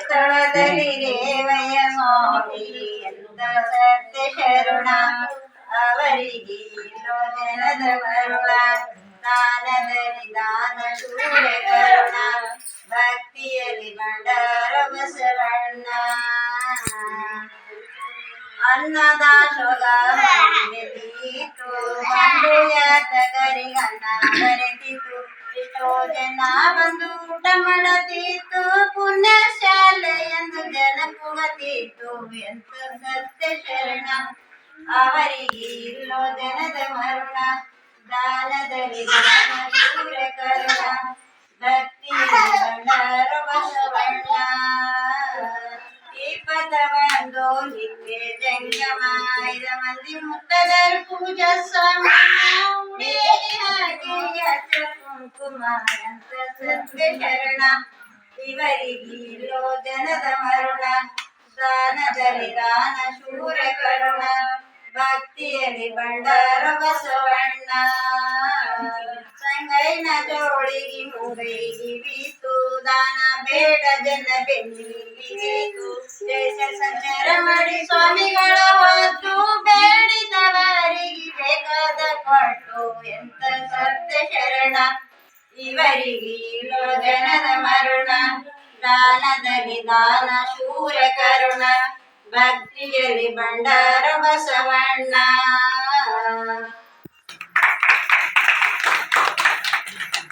ಸ್ಥಳದಲ್ಲಿ ರೇವಯ್ಯ ಸ್ವಾಮಿ ಎಂದ ಸತ್ಯ ಶರಣ ಅವರಿಗೆ ಇಲ್ಲೋ ಜನದ ಮರುಳ ದಾನದಲ್ಲಿ ದಾನ ಶೂರ ಕರುಣ ಭಕ್ತಿಯಲ್ಲಿ ಭಂಡಾರ ಬಸವಣ್ಣ ಅನ್ನದಾಸೋಗ ತೀತು ಬಂದು ಯಾತಗರಿಗನ್ನ ಬರೆದಿತು ಎಷ್ಟೋ ಜನ ಬಂದು ಊಟ ಮಾಡತಿತ್ತು ಪುಣ್ಯ ಶಾಲೆ ಎಂದು ಜನ ಕೂಗತಿತ್ತು ಎಂತ ಸತ್ಯ ಶರಣ ಅವರಿಗೆ ಇಲ್ಲೋ ಜನದ ಮರುಣ ದಾನದಲ್ಲಿ ದಾನ ಶೂರ ಕರುಣ ಭಕ್ತಿಯಲ್ಲಿ ಭಂಡಾರ ಬಸವಣ್ಣ ಇಪ್ಪತ್ತೊಂದು ನಿತ್ಯ ಜಂಗಮ ಐದ ಮಂದಿ ಮುತ್ತದರು ಪೂಜಾ ಸ್ವಾಮಿ ಉಡಿಯಲ್ಲಿ ಹಾಕಿ ಇಲ್ಲೋ ಜನದ ಮರುಣ ದಾನದಲ್ಲಿ ದಾನ ಶೂರ ಕರುಣ, ಭಕ್ತಿಯಲ್ಲಿ ಭಂಡಾರ ಬಸವಣ್ಣ ಸಂಗೈನ ಜೋಳಿಗೆ ಮುಗೈಗಿ ಬೀತು ದಾನ ಬೇಡ ಜನ ಬೆನ್ನಿಗೆ ಇವರಿಗೆ ಜನನ ಮರುಣ ದಾನದಲ್ಲಿ ದಾನ ಶೂರ ಕರುಣ ಭಕ್ತಿಯಲ್ಲಿ ಭಂಡಾರ ಬಸವಣ್ಣ.